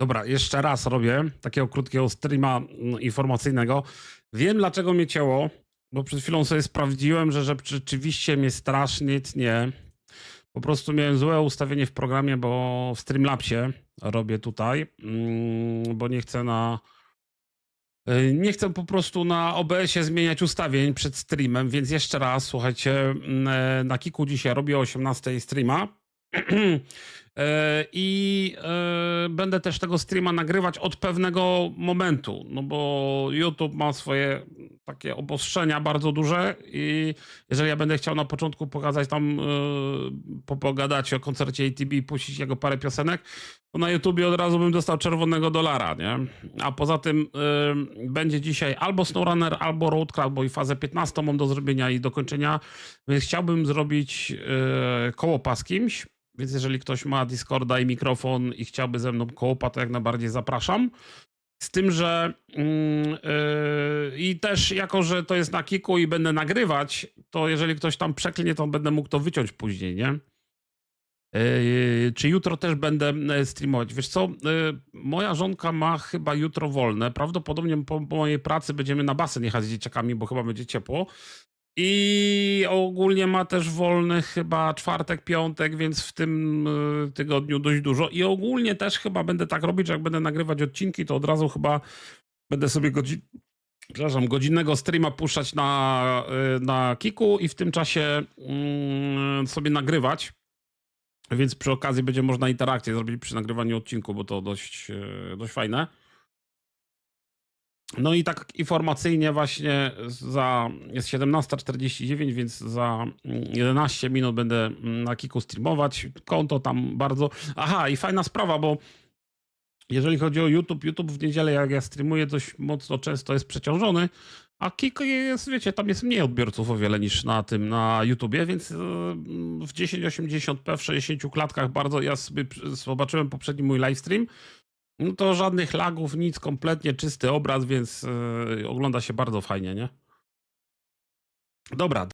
Dobra, jeszcze raz robię takiego krótkiego streama mm, informacyjnego. Wiem, dlaczego mnie cięło, bo przed chwilą sobie sprawdziłem, że, że rzeczywiście mnie strasznie tnie. Po prostu miałem złe ustawienie w programie, bo w Streamlabsie robię tutaj, mm, bo nie chcę na... y, Nie chcę po prostu na OBS-ie zmieniać ustawień przed streamem, więc jeszcze raz, słuchajcie, mm, e, na Kiku dzisiaj robię o 18 streama. E, I e, będę też tego streama nagrywać od pewnego momentu, no bo YouTube ma swoje takie obostrzenia bardzo duże i jeżeli ja będę chciał na początku pokazać tam, e, po- pogadać o koncercie ATB i puścić jego parę piosenek, to na YouTubie od razu bym dostał czerwonego dolara, nie? A poza tym będzie dzisiaj albo SnowRunner, albo Roadcraft, bo i fazę 15 mam do zrobienia i dokończenia, więc chciałbym zrobić kołopa z kimś, więc jeżeli ktoś ma Discorda i mikrofon i chciałby ze mną kołopa, to jak najbardziej zapraszam. Z tym, że yy, i też jako, że to jest na kiku i będę nagrywać, to jeżeli ktoś tam przeklnie, to będę mógł to wyciąć później, nie? Yy, czy jutro też będę e, streamować? Wiesz co, yy, moja żonka ma chyba jutro wolne. Prawdopodobnie po, po mojej pracy będziemy na basen jechać z dzieciakami, bo chyba będzie ciepło. I ogólnie ma też wolny chyba czwartek, piątek, więc w tym y, tygodniu dość dużo. I ogólnie też chyba będę tak robić, że jak będę nagrywać odcinki, to od razu chyba będę sobie godzin... Przepraszam, godzinnego streama puszczać na, y, na Kiku i w tym czasie mm, sobie nagrywać. Więc przy okazji będzie można interakcję zrobić przy nagrywaniu odcinku, bo to dość, y, dość fajne. No i tak informacyjnie właśnie za jest 17.49, więc za mm, 11 minut będę mm, na Kiku streamować. Konto tam bardzo. Aha, i fajna sprawa, bo jeżeli chodzi o YouTube, YouTube w niedzielę jak ja streamuję dość mocno często jest przeciążony, a Kik jest, wiecie, tam jest mniej odbiorców o wiele niż na tym, na YouTubie, więc yy, w 1080p w 60 klatkach bardzo, ja sobie zobaczyłem poprzedni mój livestream, no to żadnych lagów, nic, kompletnie czysty obraz, więc yy, ogląda się bardzo fajnie, nie? Dobra,